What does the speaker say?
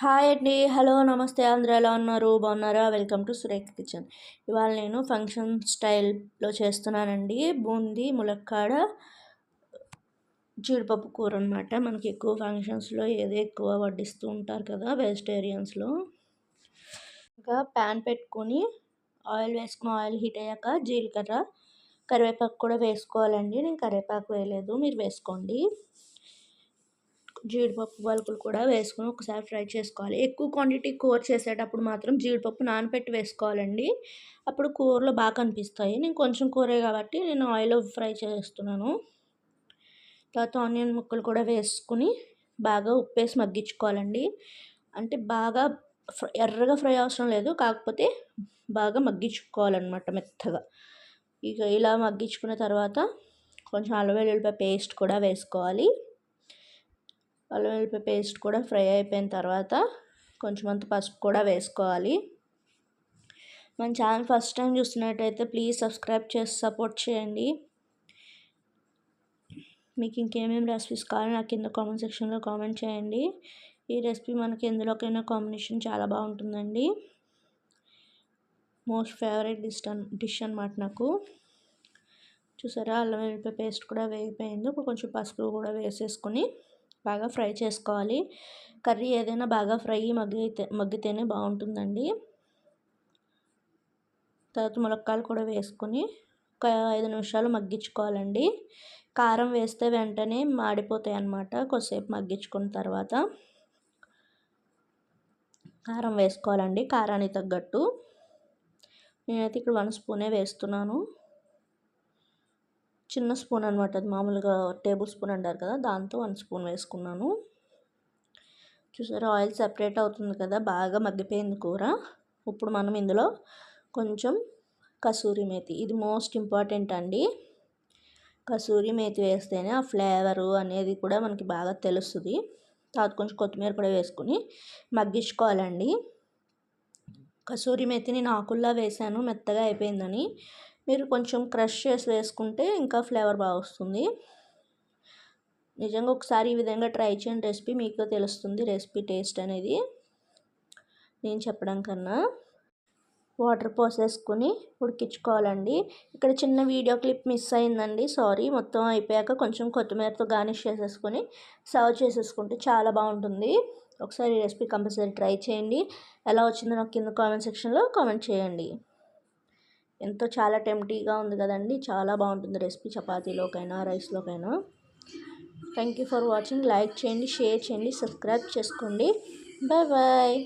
Hi అండి. Hello నమస్తే. అందరూ ఎలా ఉన్నారు? బాగున్నారా? Welcome to Surekha kitchen. ఇవాళ నేను ఫంక్షన్ స్టైల్లో చేస్తున్నానండి. బూందీ ములక్కాడ జీడిపప్పు కూర అనమాట మనకి ఎక్కువ ఫంక్షన్స్లో ఏదో ఎక్కువ వడ్డిస్తూ ఉంటారు కదా వెజిటేరియన్స్లో. ఇంకా ప్యాన్ పెట్టుకొని ఆయిల్ వేసుకుని ఆయిల్ హీట్ అయ్యాక జీలకర్ర కరివేపాకు కూడా వేసుకోవాలండి. నేను కరివేపాకు వేయలేదు. మీరు వేసుకోండి. జీడిపప్పు పలుకులు కూడా వేసుకొని ఒకసారి ఫ్రై చేసుకోవాలి. ఎక్కువ క్వాంటిటీ కూర చేసేటప్పుడు మాత్రం జీడిపప్పు నానబెట్టి వేసుకోవాలండి. అప్పుడు కూరలో బాగా కనిపిస్తాయి. నేను కొంచెం కూరే కాబట్టి నేను ఆయిల్ ఫ్రై చేస్తున్నాను. తర్వాత ఆనియన్ ముక్కలు కూడా వేసుకుని బాగా ఉప్పేసి మగ్గించుకోవాలండి. అంటే బాగా ఎర్రగా ఫ్రై అవసరం లేదు. కాకపోతే బాగా మగ్గించుకోవాలన్నమాట మెత్తగా. ఇక ఇలా మగ్గించుకున్న తర్వాత కొంచెం అల్లం వెల్లుల్లిపాయ పేస్ట్ కూడా వేసుకోవాలి. అల్లం వెల్లిపాయ పేస్ట్ కూడా ఫ్రై అయిపోయిన తర్వాత కొంచెం అంత పసుపు కూడా వేసుకోవాలి. మన ఛానల్ ఫస్ట్ టైం చూస్తున్నట్టయితే ప్లీజ్ సబ్స్క్రైబ్ చేసి సపోర్ట్ చేయండి. మీకు ఇంకేమేమి రెసిపీస్ కావాలో నాకు కింద కామెంట్ సెక్షన్లో కామెంట్ చేయండి. ఈ రెసిపీ మనకి ఎందులోకైనా కాంబినేషన్ చాలా బాగుంటుందండి. మోస్ట్ ఫేవరెట్ డిష్ డిష్ అనమాట నాకు. చూసారా? అల్లం వెల్లిపాయ పేస్ట్ కూడా వేగిపోయింది. ఇప్పుడు కొంచెం పసుపు కూడా వేసేసుకొని బాగా ఫ్రై చేసుకోవాలి. కర్రీ ఏదైనా బాగా ఫ్రై మగ్గితే మగ్గితేనే బాగుంటుందండి. తర్వాత ములక్కాయలు కూడా వేసుకొని ఒక ఐదు నిమిషాలు మగ్గించుకోవాలండి. కారం వేస్తే వెంటనే మాడిపోతాయి అన్నమాట కొద్దిసేపు మగ్గించుకున్న తర్వాత. కారం వేసుకోవాలండి కారానికి తగ్గట్టు. నేనైతే ఇక్కడ వన్ స్పూనే వేస్తున్నాను. చిన్న స్పూన్ అనమాట అది మామూలుగా టేబుల్ స్పూన్ అంటారు కదా దాంతో వన్ స్పూన్ వేసుకున్నాను. చూసారా ఆయిల్ సెపరేట్ అవుతుంది కదా బాగా మగ్గిపోయింది కూర. ఇప్పుడు మనం ఇందులో కొంచెం కసూరి మేతి ఇది మోస్ట్ ఇంపార్టెంట్ అండి. కసూరి మేతి వేస్తేనే ఆ ఫ్లేవరు అనేది కూడా మనకి బాగా తెలుస్తుంది. తర్వాత కొంచెం కొత్తిమీర కూడా వేసుకుని మగ్గించుకోవాలండి. కసూరి మేతి నేను ఆకుల్లా వేసాను మెత్తగా అయిపోయిందని. మీరు కొంచెం క్రష్ చేసి వేసుకుంటే ఇంకా ఫ్లేవర్ బాగా వస్తుంది. నిజంగా ఒకసారి ఈ విధంగా ట్రై చేయండి రెసిపీ మీకు తెలుస్తుంది రెసిపీ టేస్ట్ అనేది. నేను చెప్పడం కన్నా వాటర్ పోసేసుకుని ఉడికించుకోవాలండి. ఇక్కడ చిన్న వీడియో క్లిప్ మిస్ అయిందండి సారీ. మొత్తం అయిపోయాక కొంచెం కొత్తిమీరతో గార్నిష్ చేసేసుకొని సర్వ్ చేసేసుకుంటే చాలా బాగుంటుంది. ఒకసారి రెసిపీ కంపల్సరీ ట్రై చేయండి. ఎలా వచ్చిందో నాకు కింద కామెంట్ సెక్షన్లో కామెంట్ చేయండి. ఎంతో చాలా టెంప్టీగా ఉంది కదండి. చాలా బాగుంటుంది రెసిపీ చపాతీలోకైనా రైస్లోకైనా. Thank you for watching. Like చేయండి షేర్ చేయండి సబ్స్క్రైబ్ చేసుకోండి. Bye bye.